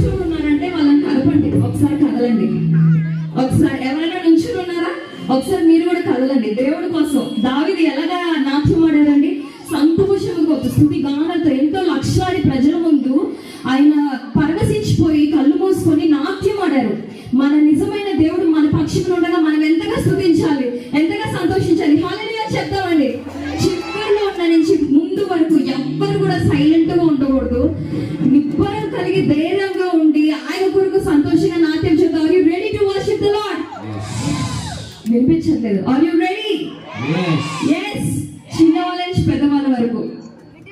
నుంచుని ఉన్నారంటే వాళ్ళని కలపండి ఒకసారి కదలండి. ఒకసారి ఎవరైనా నుంచుని ఉన్నారా ఒకసారి మీరు కూడా కదలండి. దేవుడి కోసం. దావిది ఎలాగా నాట్యం ఆడారండి? సంతోషంగా ఒక స్థుతి గానంతో ఎంతో లక్షలాది ప్రజల ముందు ఆయన పరవశించిపోయి కళ్ళు మూసుకొని నాట్యం ఆడారు. మన నిజమైన దేవుడు మన పక్షిలో ఉండగా మనం ఎంతగా స్థుతించాలి ఎంతగా సంతోషించాలి. హాలనిగా చెప్తామండి. చివరిలో ఉన్న నుంచి ముందు వరకు ఎవ్వరు కూడా సైలెంట్గా ఉండకూడదు. నిబ్బరం కలిగి ధైర్యంగా వినిపించట్లేదు ఆర్ యు రెడీ ఎస్ చిన్నవాళ్ళ నుంచి పెద్దవాళ్ళ వరకు.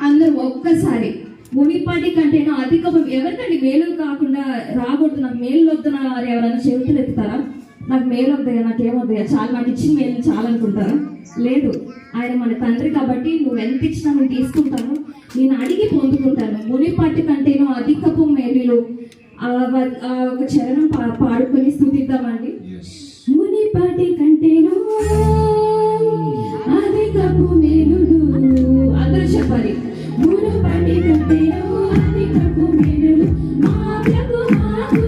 అందరూ ఒక్కసారి. మునిపాటి కంటేనో అధిక ఎవరికండి? మేలు కాకుండా రాకూడదు. నాకు మేలు వద్దున వారు ఎవరైనా చేతులు ఎత్తుతారా? నాకు మేలు వద్దయా నాకు ఏమొద్దయా చాలా నాకు ఇచ్చిన మేలు చాలా అనుకుంటారా లేదు. ఆయన మన తండ్రి కాబట్టి నువ్వు ఎంత ఇచ్చినా నేను తీసుకుంటాను. నేను అడిగి పొందుకుంటాను. మునిపాటి కంటేనో అధికపు మేలులు. ఆ ఒక చరణం పాడుకొని స్థుతిద్దామండి. మేలు. అధికపు మేలు మాకు